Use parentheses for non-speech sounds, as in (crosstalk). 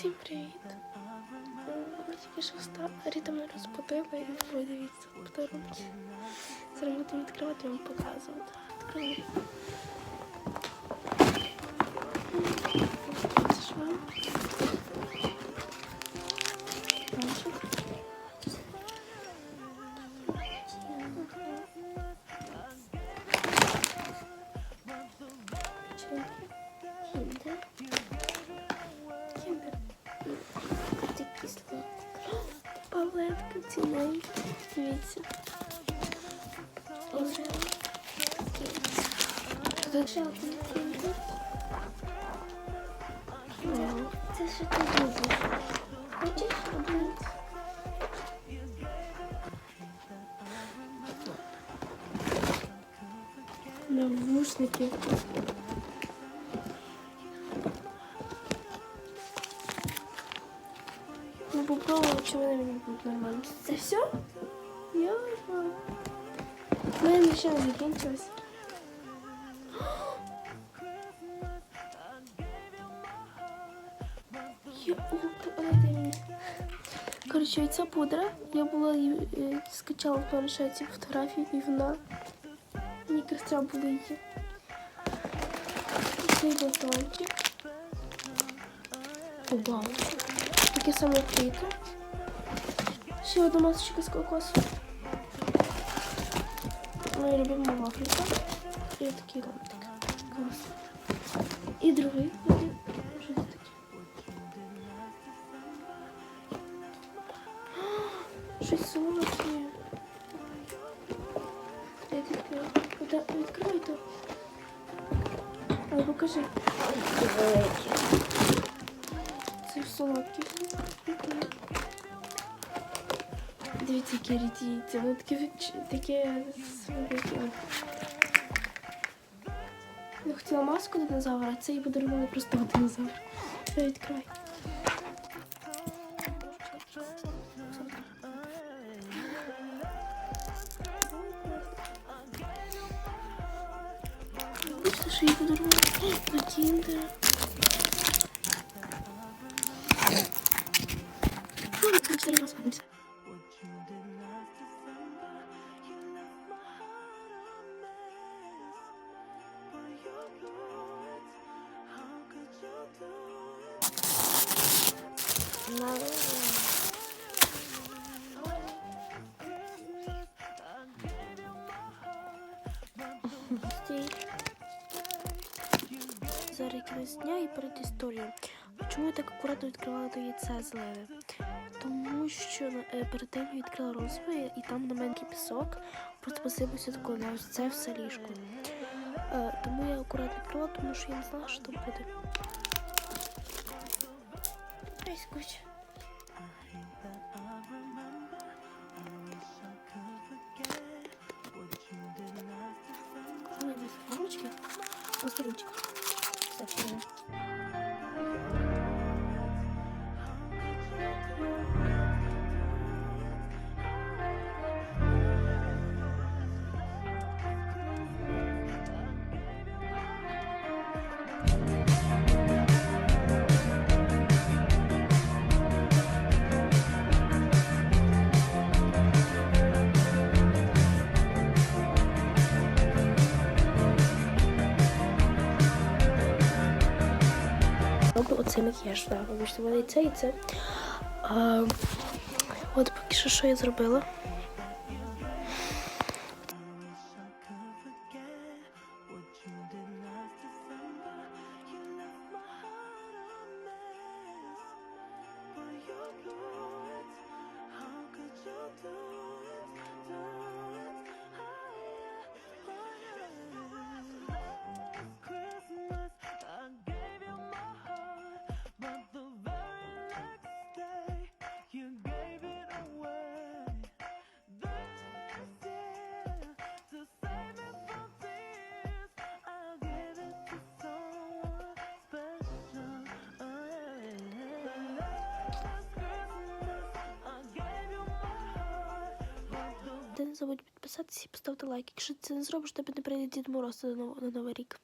Всім привіт! Тільки що встали, Ріта мене розбудила і подивіться подарунки. Зараз будемо відкривати вам показувати. Відкриваю. Палетка ціленька. Дивіться. Орео. Тут ще один кіндер. Вау. Це що ти любиш? Хочеш один? Навушники. Попробуємо, чи вони мені будуть нормально. Це все? Я У мене ще не закінчилось. (gasps) Я дайте ця пудра. Я була її е, скачала в планшеті фотографії і вона. Мені треба буде її. Цей батончик. О, вау. Таке саме квіти. Ще одна масочка з кокосу. Моя любима вафелька. І такий ломтик. Клас. І другий. Що це таке? Щось солодке. Я відкрию. Відкривай то. Покажи. Це солодкі. Дивіться, які рідіться. Воно таке вич- таке солодке. Я хотіла маску динозавра, а це їй подарували просто динозавр. Все, відкривай. Бачите, що їй подарували? Кіндера. Все розходимося. Зараз кінець дня і перед історією. Чому я так акуратно відкривала то яйце злеве? Тому що е, перед тим я відкрила розове і там на мене пісок просто посипався тако на це все ліжко. Е, тому я акуратно відкрила, тому що я не знала, що там буде. Ай, скуч. Ой, без ручки. Без ручки. Все. Роблю оцей макіяж. Вибачте, в мене і це, і це. А, от поки що, що я зробила. Забудь підписатися і поставити лайк. Якщо ти це не зробиш, тебе не прийде Дід Мороз на Нов- на Новий рік.